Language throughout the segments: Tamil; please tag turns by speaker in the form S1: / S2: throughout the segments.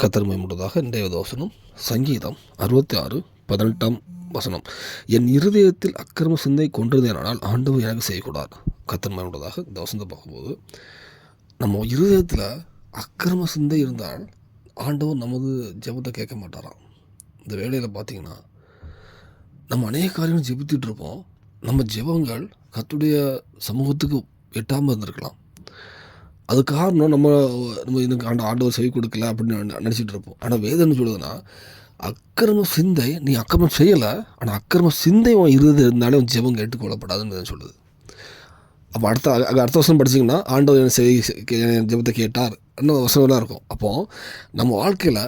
S1: கத்தர் மேம்படுவதாக இன்றைய தோசனம் சங்கீதம் அறுபத்தி ஆறு பதினெட்டாம் வசனம். என் இருதயத்தில் அக்கிரம சிந்தை கொன்றதேனால் ஆண்டவர் எனக்கு செய்யக்கூடாது. கத்தன்மை உண்டதாக இந்த வசனத்தை பார்க்கும்போது நம்ம இருதயத்தில் அக்கிரம சிந்தை இருந்தால் ஆண்டவர் நமது ஜெபத்தை கேட்க மாட்டாராம். இந்த வேலையில் பார்த்தீங்கன்னா நம்ம அநேக காரியங்கள் ஜெபித்துட்டு இருப்போம். நம்ம ஜெபங்கள் கத்துடைய சமூகத்துக்கு எட்டாமல் இருந்திருக்கலாம். அது காரணம் நம்ம நம்ம இதுக்கு ஆண்ட ஆண்டவர் செவி கொடுக்கல அப்படின்னு நினச்சிட்டு இருப்போம் ஆனால் வேதனை சொல்லுதுன்னா அக்கிரம சிந்தை நீ அக்கிரமம் செய்யலை ஆனால் அக்கிரம சிந்தை உன் இருது இருந்தாலே உன் ஜெபம் கேட்டுக்கொள்ளப்படாதுன்னு சொல்லுது. அப்போ அடுத்த அடுத்த வருஷம் படிச்சிங்கன்னா ஆண்டவர் என் செவி என் ஜெபத்தை கேட்டார். இன்னும் வசனம்லாம் இருக்கும்? அப்போது நம்ம வாழ்க்கையில்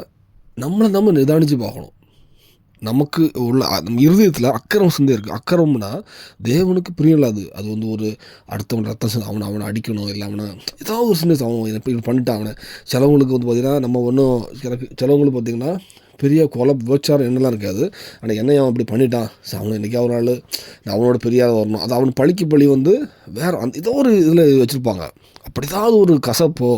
S1: நம்மளை நம்ம நிதானித்து பார்க்கணும். நமக்கு உள்ள நம்ம இருதயத்தில் அக்கறம் சிந்தை இருக்குது அக்கறம்னா தேவனுக்கு பிரியம் இல்லாது அது வந்து ஒரு அடுத்தவன் ரத்தம் அவனை அவனை அடிக்கணும் இல்லை அவனை ஏதாவது ஒரு சின்ன அவன் இதை பண்ணிட்டான் அவனை. சிலவங்களுக்கு வந்து பார்த்திங்கன்னா நம்ம ஒன்றும் சில சிலவங்களுக்கு பார்த்திங்கன்னா பெரிய கொலை விபச்சாரம் என்னெல்லாம் இருக்காது. ஆனால் என்ன அவன் அப்படி பண்ணிட்டான். சரி, அவனை இன்றைக்கி ஒரு நாள். நான் அவனோட பெரியாத வரணும். அது அவன் பழிக்கு பழி வந்து வேற அந்த ஏதோ ஒரு இதில் வச்சுருப்பாங்க. அப்படி ஏதாவது ஒரு கசப்போ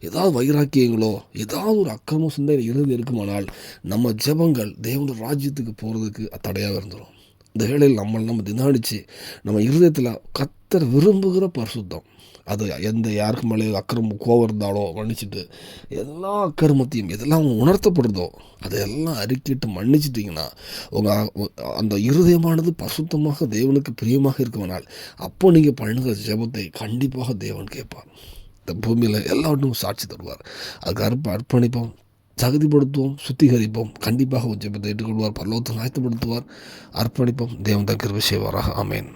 S1: ஏதாவது வைராக்கியங்களோ ஏதாவது ஒரு அக்கிரம சிந்தை இருந்து இருக்குமானால் நம்ம ஜெபங்கள் தேவனோட ராஜ்யத்துக்கு போகிறதுக்கு தடையாக இருந்துடும் இந்த வேளையில் நம்மளை நம்ம தினாடிச்சு நம்ம இருதயத்தில் கத்தர் விரும்புகிற பரிசுத்தம். அது எந்த யாருக்கு மேலே அக்கிரம கோவம் இருந்தாலோ மன்னிச்சிட்டு எல்லா அக்கிரமத்தையும் எதெல்லாம் உணர்த்தப்படுதோ அதையெல்லாம் அறிக்கிட்டு மன்னிச்சிட்டிங்கன்னா உங்கள் அந்த இருதயமானது பசுத்தமாக தேவனுக்கு பிரியமாக இருக்குமானால் அப்போ நீங்கள் பண்ணுகிற ஜெபத்தை கண்டிப்பாக தேவன் கேட்பார். இந்த பூமியில் எல்லாவற்றும் சாட்சி தருவார். அதுக்கு அற்ப அர்ப்பணிப்போம் தகுதிப்படுத்துவோம் சுத்திகரிப்போம் கண்டிப்பாக உன் ஜெபத்தை ஏற்றுக்கொள்வார் பல்லவத்தை ஆயத்தப்படுத்துவார் அர்ப்பணிப்போம். தேவன் தான் கிருபி செய்வாராக. ஆமேன்.